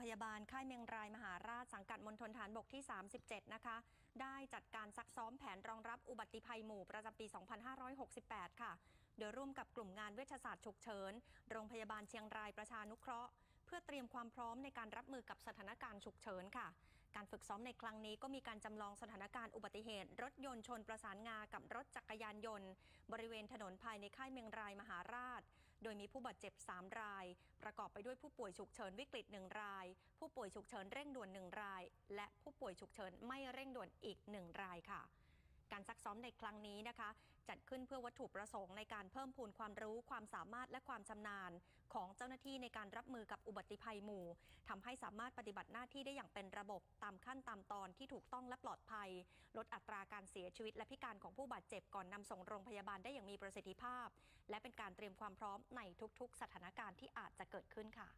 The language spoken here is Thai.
พยาบาลค่ายเมียงรายมหาราชสังกัดมณฑลฐานบกที่ 37 นะคะ ได้จัดการซักซ้อมแผนรองรับอุบัติภัยหมู่ประจำปี 2568 ค่ะ โดยร่วมกับกลุ่มงานเวชศาสตร์ฉุกเฉิน โรงพยาบาลเชียงรายประชานุเคราะห์ เพื่อเตรียมความพร้อมในการรับมือกับสถานการณ์ฉุกเฉินค่ะ การฝึกซ้อมในครั้งนี้ก็มีการจำลองสถานการณ์อุบัติเหตุ รถยนต์ชนประสานงากับรถจักรยานยนต์ บริเวณถนนภายในค่ายเมียงรายมหาราช โดยมีผู้บาดเจ็บ 3 ราย ประกอบไปด้วยผู้ป่วยฉุกเฉินวิกฤต 1 ราย ผู้ป่วยฉุกเฉินเร่งด่วน 1 ราย และผู้ป่วยฉุกเฉินไม่เร่งด่วนอีก 1 รายค่ะ การซักซ้อมในครั้งนี้นะคะ จัดขึ้นเพื่อวัตถุประสงค์ในการเพิ่มพูนความรู้ความสามารถและความชำนาญ ของเจ้าหน้าที่ในการรับมือกับอุบัติภัยหมู่ทำให้สามารถปฏิบัติหน้าที่ได้อย่างเป็นระบบตามขั้นตามตอนที่ถูกต้องและปลอดภัย ลดอัตราการเสียชีวิตและพิการของผู้บาดเจ็บก่อนนำส่งโรงพยาบาลได้อย่างมีประสิทธิภาพ และเป็นการเตรียมความพร้อมในทุกๆ สถานการณ์ที่อาจจะเกิดขึ้นค่ะ